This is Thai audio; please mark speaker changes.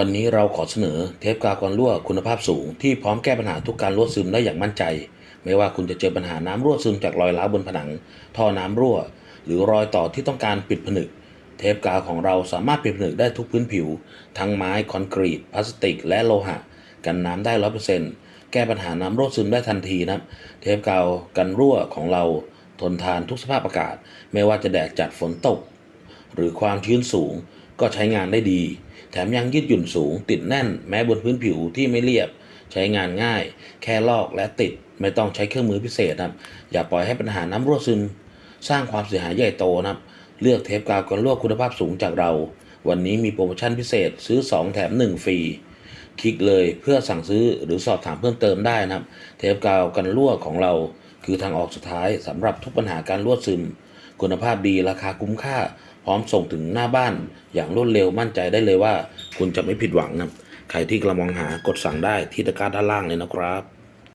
Speaker 1: วันนี้เราขอเสนอเทปกาวกันรั่วคุณภาพสูงที่พร้อมแก้ปัญหาทุกการรั่วซึมได้อย่างมั่นใจ ไม่ว่าคุณจะเจอปัญหาน้ำรั่วซึมจากรอยร้าวบนผนัง ท่อน้ำรั่ว หรือรอยต่อที่ต้องการปิดผนึก เทปกาวของเราสามารถปิดผนึกได้ทุกพื้นผิว ทั้งไม้คอนกรีตพลาสติก และโลหะ กันน้ำได้ร้อยเปอร์เซ็นต์แก้ปัญหาน้ำรั่วซึมได้ทันทีนะเทปกาวกันรั่วของเรา ทนทานทุกสภาพอากาศ ไม่ว่าจะแดดจัดฝนตก หรือความชื้นสูง ก็ใช้งานได้ดี แถมยังยืดหยุ่นสูง ติดแน่น แม้บนพื้นผิวที่ไม่เรียบ ใช้งานง่าย แค่ลอกและติดไม่ต้องใช้เครื่องมือพิเศษนะครับ อย่าปล่อยให้ปัญหาน้ำรั่วซึมสร้างความเสียหายใหญ่โตนะครับ เลือกเทปกาวกันรั่วคุณภาพสูงจากเรา วันนี้มีโปรโมชั่นพิเศษซื้อ 2 แถม 1 ฟรี คลิกเลยเพื่อสั่งซื้อหรือสอบถามเพิ่มเติมได้นะครับ เทปกาวกันรั่วของเรา คือทางออกสุดท้ายสำหรับทุกปัญหาการรั่วซึม คุณภาพดีราคาคุ้มค่า พร้อมส่งถึงหน้าบ้าน อย่างรวดเร็วมั่นใจได้เลยว่า คุณจะไม่ผิดหวังนะครับใครที่กำลังมองหากดสั่งได้ที่ตะกร้าด้านล่างเลยนะครับ